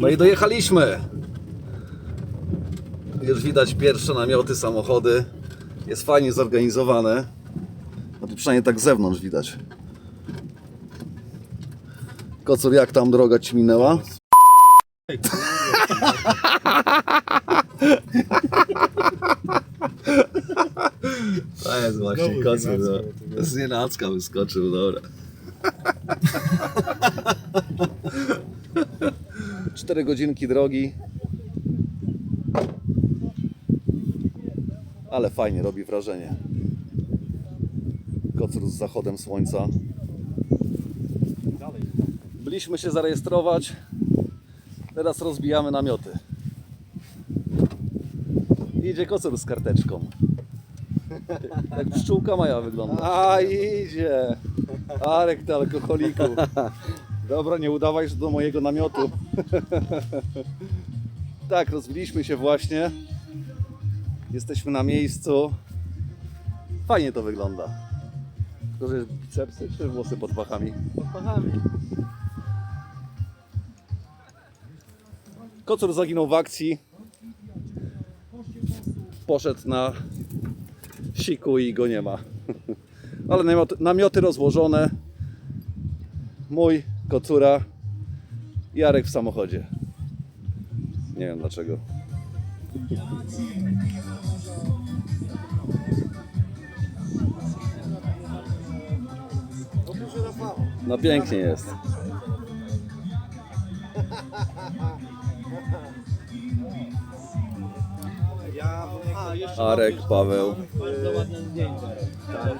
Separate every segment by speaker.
Speaker 1: No i dojechaliśmy. Już widać pierwsze namioty, samochody. Jest fajnie zorganizowane. No to przynajmniej tak z zewnątrz widać. Kocur, jak tam droga ci minęła? To jest właśnie
Speaker 2: Znowu
Speaker 1: kocur.
Speaker 2: znienacka
Speaker 1: No. Z nienacka wyskoczył, dobra. Cztery godzinki drogi. Ale fajnie, robi wrażenie. Kocur z zachodem słońca. Byliśmy się zarejestrować. Teraz rozbijamy namioty. Idzie kocur z karteczką. Jak pszczółka Maja wygląda. A idzie. Arek ty alkoholiku. Dobra, nie udawaj się do mojego namiotu. tak, rozbiliśmy się właśnie. Jesteśmy na miejscu. Fajnie to wygląda. Tylko, że jest bicepsy czy włosy pod pachami?
Speaker 2: Pod pachami.
Speaker 1: Kocur zaginął w akcji. Poszedł na siku i go nie ma. Ale namioty, namioty rozłożone. Mój, kocura, Jarek w samochodzie. Nie wiem dlaczego. No pięknie jest. Arek, Paweł,
Speaker 2: bardzo ładne zdjęcia. Tak,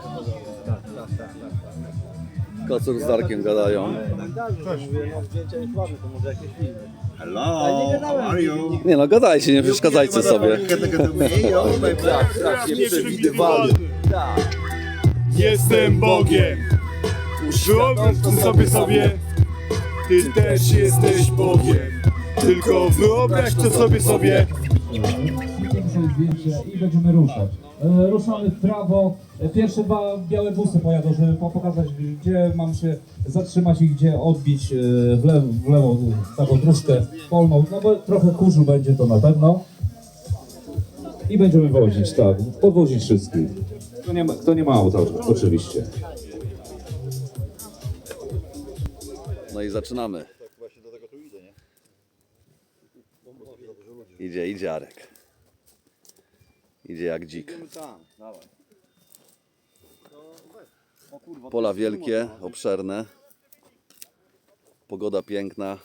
Speaker 2: tak, tak,
Speaker 1: Kocur z Darkiem gadają.
Speaker 3: Hello, how are you?
Speaker 1: Nie no, gadajcie, nie przeszkadzajcie sobie.
Speaker 2: Tak, tak, nieprzewidywalny. Tak.
Speaker 4: Jestem Bogiem. Wyobraź to sobie sobie. Ty też jesteś Bogiem. Tylko wyobraź to sobie sobie.
Speaker 5: Zdjęcie i będziemy ruszać. E, ruszamy w prawo. E, Pierwsze dwa białe busy pojadą, żeby po- pokazać, gdzie mam się zatrzymać i gdzie odbić e, w, lew, w lewą taką dróżkę polną. No bo trochę kurzu będzie to na pewno. I będziemy wozić, tak. Podwozić wszystkich. Kto nie ma, kto nie ma auta, oczywiście.
Speaker 1: No i zaczynamy. Idzie, idzie Arek. Idzie jak dzik. Pola wielkie, obszerne. Pogoda piękna.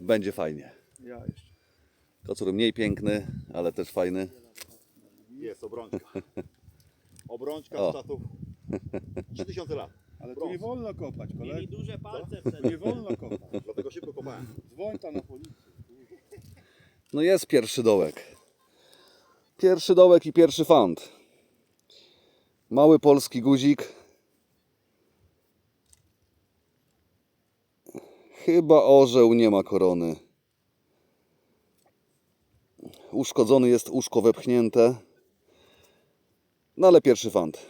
Speaker 1: Będzie fajnie.
Speaker 3: Ja jeszcze.
Speaker 1: Kocur mniej piękny, ale też fajny.
Speaker 3: Jest obrączka. Obrączka
Speaker 1: O.
Speaker 3: z czasów 3000 lat.
Speaker 4: Ale tu nie wolno kopać,
Speaker 2: Mieli
Speaker 4: kolego.
Speaker 2: duże palce wtedy.
Speaker 4: nie wolno kopać.
Speaker 3: Dlatego szybko kopałem.
Speaker 4: Dzwoń tam na policję.
Speaker 1: No jest pierwszy dołek. Pierwszy dołek i pierwszy fant. Mały polski guzik. Chyba orzeł nie ma korony. Uszkodzony jest uszko wepchnięte. No ale pierwszy fant.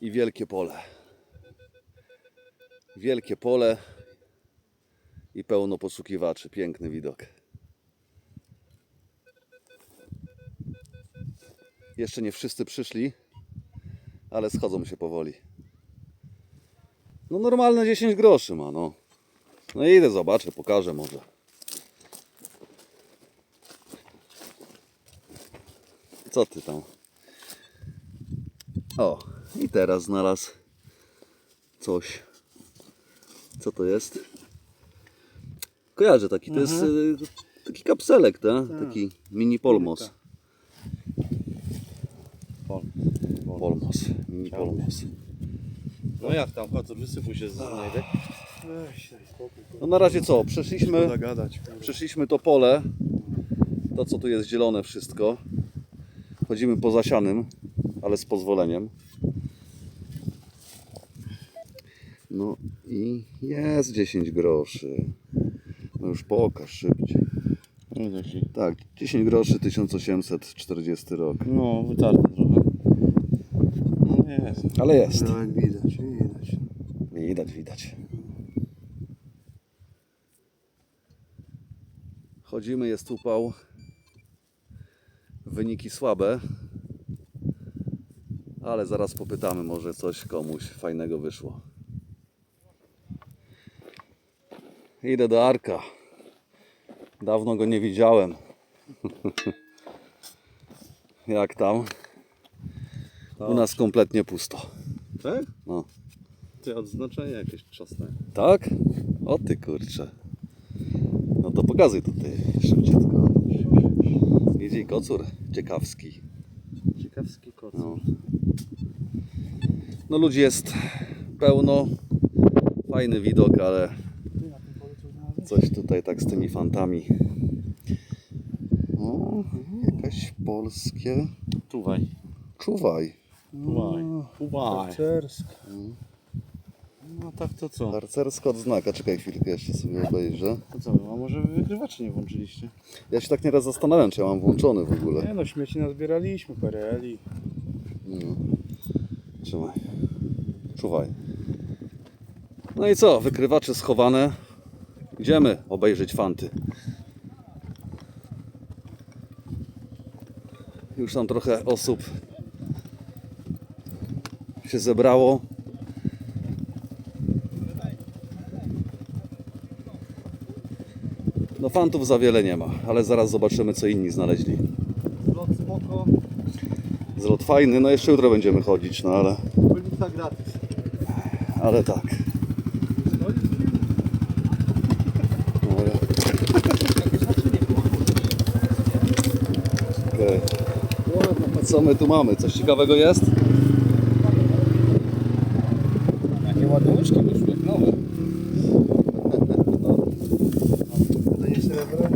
Speaker 1: I wielkie pole. Wielkie pole i pełno poszukiwaczy. Piękny widok. Jeszcze nie wszyscy przyszli, ale schodzą się powoli. No normalne 10 groszy ma, no. No idę, zobaczę, pokażę może. Co ty tam? O, i teraz znalazł coś. Co to jest? Kojarzę taki, to jest y, taki kapselek, tak? taki mini polmos. Polmos, mini polmos.
Speaker 2: No jak tam, kocur, wysypuj się z znajdę.
Speaker 1: No na razie co, przeszliśmy, przeszliśmy to pole, to co tu jest zielone wszystko. Chodzimy po zasianym, ale z pozwoleniem. No i jest 10 groszy. No już pokaż szybciej. Tak, 10 groszy 1840 rok.
Speaker 2: No, wytarty trochę. No jest.
Speaker 1: Ale jest.
Speaker 4: No jak widać, widać.
Speaker 1: Widać, widać. Chodzimy, jest upał. Wyniki słabe. Ale zaraz popytamy, może coś komuś fajnego wyszło. Idę do Arka. Dawno go nie widziałem. Jak tam? U nas kompletnie pusto.
Speaker 6: Tak?
Speaker 1: No.
Speaker 6: Ty odznaczenie jakieś czasne.
Speaker 1: Tak? O ty kurcze. No to pokazuj tutaj szybciutko. Idzie kocur ciekawski.
Speaker 6: Ciekawski kot.
Speaker 1: No. no ludzi jest pełno. Fajny widok, ale coś tutaj tak z tymi fantami. O, jakaś polskie.
Speaker 6: Czuwaj.
Speaker 1: Czuwaj.
Speaker 6: Czuwaj. Czuwaj.
Speaker 4: Harcersk.
Speaker 6: No tak to co?
Speaker 1: Harcersko odznaka. Czekaj chwilkę, jeszcze sobie obejrzę.
Speaker 6: To co, a może wy wygrywaczy nie włączyliście?
Speaker 1: Ja się tak nieraz zastanawiam, czy ja mam włączony w ogóle.
Speaker 4: Nie no, śmieci nazbieraliśmy, PRL-i.
Speaker 1: No. Trzymaj. Czuwaj. No i co? Wykrywacze schowane. Idziemy obejrzeć fanty. Już tam trochę osób się zebrało. No fantów za wiele nie ma, ale zaraz zobaczymy co inni znaleźli.
Speaker 3: Lot spoko,
Speaker 1: Zlot fajny, no jeszcze jutro będziemy chodzić, no ale,
Speaker 3: gratis.
Speaker 1: ale tak. No, ale... Okej. No, Co my tu mamy? Coś ciekawego jest?
Speaker 2: Jakie ładne łyżki wyszły, nowe.
Speaker 3: To nie srebro,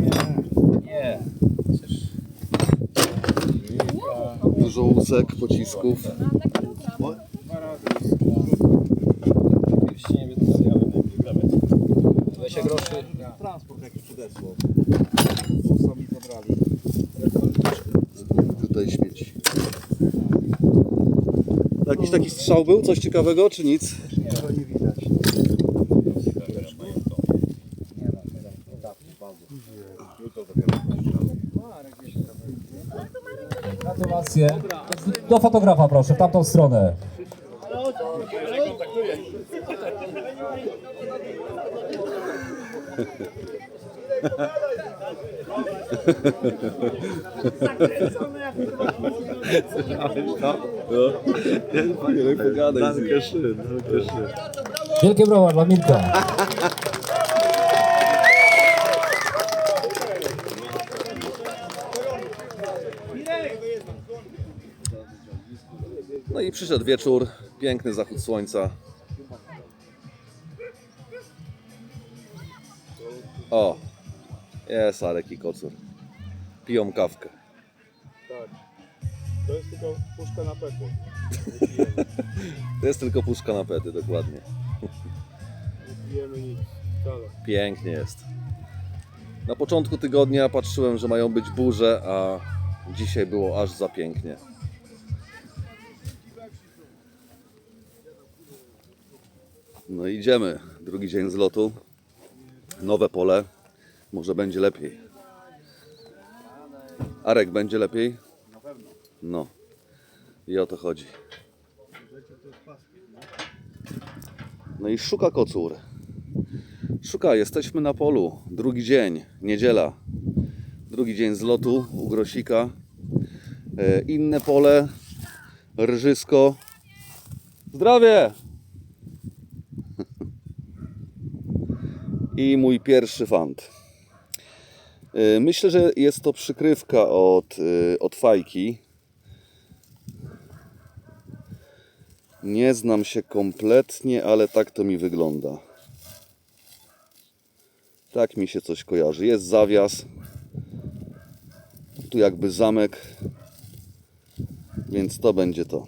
Speaker 3: nie.
Speaker 1: Dużo łusek, pocisków.
Speaker 2: Już nie będę zjawiał, najpierw gramy. 20 groszy.
Speaker 3: Transport jakiś podesłał.
Speaker 4: Sami zabrali.
Speaker 1: Tutaj śmieci. Jakiś taki strzał był? Coś ciekawego, czy nic?
Speaker 3: Nie widać.
Speaker 5: Gratulacje. Do fotografa proszę, w tamtą stronę.
Speaker 1: Nie pogadaj.
Speaker 6: Dankeschön, dankeschön.
Speaker 5: Wielkie brawa dla Mirka.
Speaker 1: No i przyszedł wieczór, piękny zachód słońca. O, jest Arek i Kocur. Piją kawkę.
Speaker 4: Tak. To jest tylko puszka na pekło.
Speaker 1: To jest tylko puszka na pety, dokładnie.
Speaker 4: Nie pijemy nic. Wcale.
Speaker 1: Pięknie jest. Na początku tygodnia patrzyłem, że mają być burze, a dzisiaj było aż za pięknie. No idziemy. Drugi dzień zlotu. Nowe pole. Może będzie lepiej. Arek, będzie lepiej? Na pewno. No. I o to chodzi. No i szuka kocur. Szuka, jesteśmy na polu. Drugi dzień, niedziela. Drugi dzień zlotu u Grosika. E, inne pole, rżysko. Zdrowie! I mój pierwszy fant. E, myślę, że jest to przykrywka od, e, od fajki. Nie znam się kompletnie, ale tak to mi wygląda. Tak mi się coś kojarzy. Jest zawias. Tu jakby zamek. Więc to będzie to.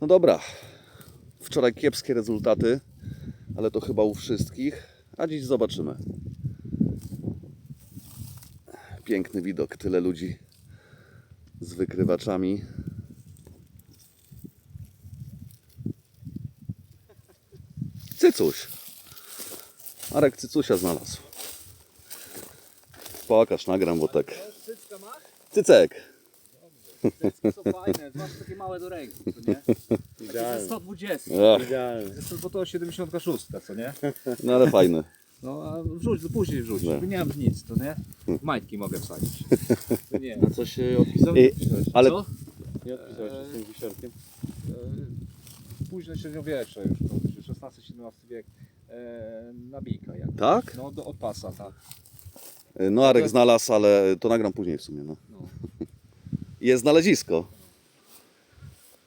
Speaker 1: No dobra. Wczoraj kiepskie rezultaty, ale to chyba u wszystkich. A dziś zobaczymy. Piękny widok, tyle ludzi z wykrywaczami. cycuś. Arek cycusia znalazł. Pokaż, nagram, bo tak.
Speaker 2: Cycka masz?
Speaker 1: Cycek.
Speaker 2: Cycki są fajne, masz takie małe do ręki, co nie? Takie ze 120.
Speaker 1: Ach,
Speaker 6: Idealnie.
Speaker 2: Bo to 76, co nie?
Speaker 1: no ale fajny.
Speaker 2: No a wrzuć, to później wrzuć.
Speaker 1: Nie.
Speaker 2: Nie mam nic, to nie? Majtki mogę wsadzić. Nie.
Speaker 6: A co się odpisał?
Speaker 1: I, ale
Speaker 2: Co?
Speaker 6: Nie odpisałeś się z tym wisiorkiem?
Speaker 2: E, Późne średniowiecze już, to XVI-XVII wiek. E, nabijka jak.
Speaker 1: tak?
Speaker 2: No do, od pasa, tak.
Speaker 1: No Arek znalazł, ale to nagram później w sumie. No.
Speaker 2: No.
Speaker 1: Jest znalezisko.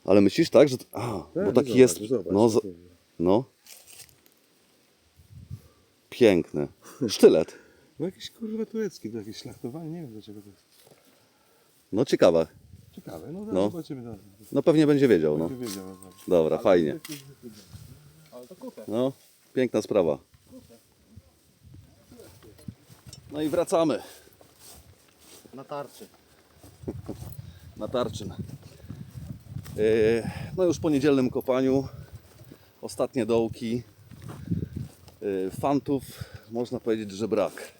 Speaker 1: Ale myślisz tak, że... A, bo taki jest... No, z- no. Piękny. Sztylet.
Speaker 3: No jakiś kurwa turecki, to jakieś szlachtowanie, nie wiem dlaczego to jest.
Speaker 1: No ciekawe.
Speaker 3: Ciekawe, no zaraz
Speaker 1: No.
Speaker 3: zobaczymy dalej.
Speaker 1: No pewnie będzie wiedział, no.
Speaker 3: Będzie wiedział. no.
Speaker 1: Dobra, fajnie.
Speaker 2: Ale to kupę.
Speaker 1: No, piękna sprawa. No i wracamy
Speaker 3: Na tarczy.
Speaker 1: na tarczyn. Yy, No już po niedzielnym kopaniu. Ostatnie dołki. Yy, Fantów można powiedzieć, że brak.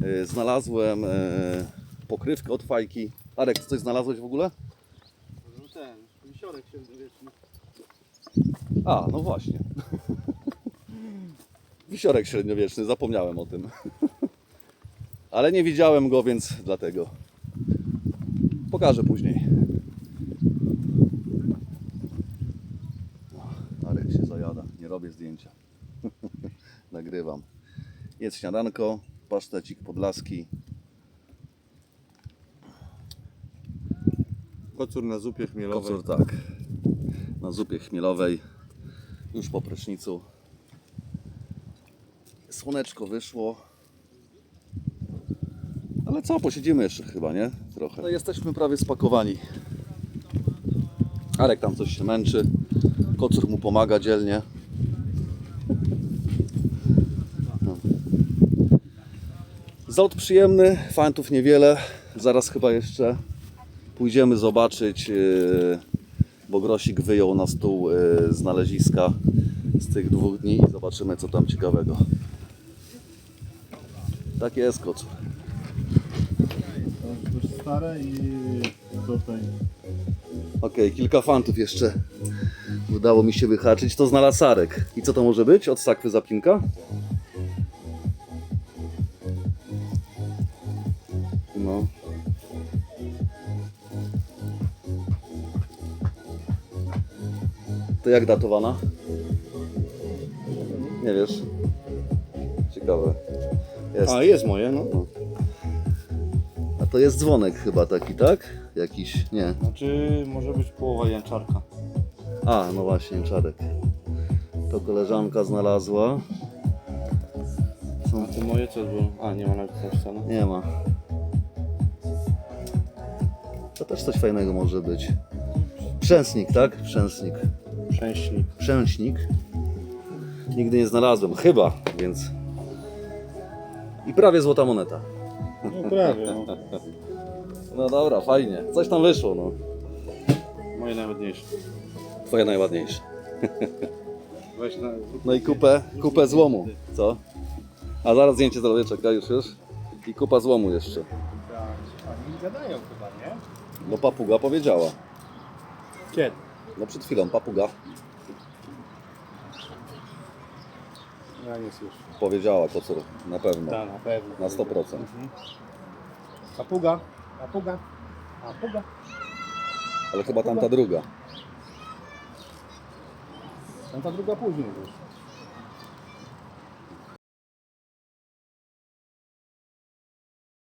Speaker 1: Yy, Znalazłem yy, pokrywkę od fajki. Arek, ty coś znalazłeś w ogóle?
Speaker 3: No ten, wisiorek się wieczny.
Speaker 1: A, no właśnie. Wisiorek średniowieczny, zapomniałem o tym. Ale nie widziałem go, więc dlatego. Pokażę później. O, Arek się zajada, nie robię zdjęcia. Nagrywam. Jest śniadanko, pasztecik podlaski.
Speaker 3: Kocur na zupie chmielowej.
Speaker 1: Kocur tak. Na zupie chmielowej. Już po prysznicu. Słoneczko wyszło. Ale co, posiedzimy jeszcze chyba, nie? Trochę. No jesteśmy prawie spakowani. Arek tam coś się męczy. Kocur mu pomaga dzielnie. Zlot przyjemny, fantów niewiele. Zaraz chyba jeszcze pójdziemy zobaczyć, yy, bo Grosik wyjął na stół yy, znaleziska z tych dwóch dni i zobaczymy co tam ciekawego. Tak jest kocur.
Speaker 3: To już stare i tutaj.
Speaker 1: Okej, kilka fantów jeszcze udało mi się wyhaczyć. To znalazł Sarek. I co to może być? Od sakwy zapinka? To jak datowana? Nie wiesz? Ciekawe. Jest.
Speaker 6: A, jest moje, no.
Speaker 1: No. A to jest dzwonek chyba taki, tak? Jakiś, nie.
Speaker 6: Znaczy, może być połowa janczarka.
Speaker 1: A, no właśnie, czarek. To koleżanka znalazła. Są...
Speaker 6: A to moje co było? A, nie ma nawet napisane.
Speaker 1: Nie ma. To też coś fajnego może być. Przęsnik, tak? Przęsnik.
Speaker 6: Szczęśnik.
Speaker 1: Przęsnik. Nigdy nie znalazłem, chyba, więc... I prawie złota moneta.
Speaker 6: No prawie, no.
Speaker 1: No dobra, fajnie. Coś tam wyszło, no.
Speaker 6: Moje najładniejsze.
Speaker 1: Twoje najładniejsze.
Speaker 6: Weź na...
Speaker 1: No i kupę, kupę złomu. Co? A zaraz zdjęcie zrobię, czekaj już już. I kupa złomu jeszcze.
Speaker 3: Oni gadają chyba, nie?
Speaker 1: Bo papuga powiedziała.
Speaker 3: Kiedy?
Speaker 1: No przed chwilą papuga
Speaker 3: Ja nie słyszę.
Speaker 1: powiedziała kocur. Na pewno.
Speaker 3: Tak, na pewno.
Speaker 1: Na 100%.
Speaker 3: Papuga, papuga, papuga.
Speaker 1: Ale chyba tamta druga.
Speaker 3: Tam ta druga później już.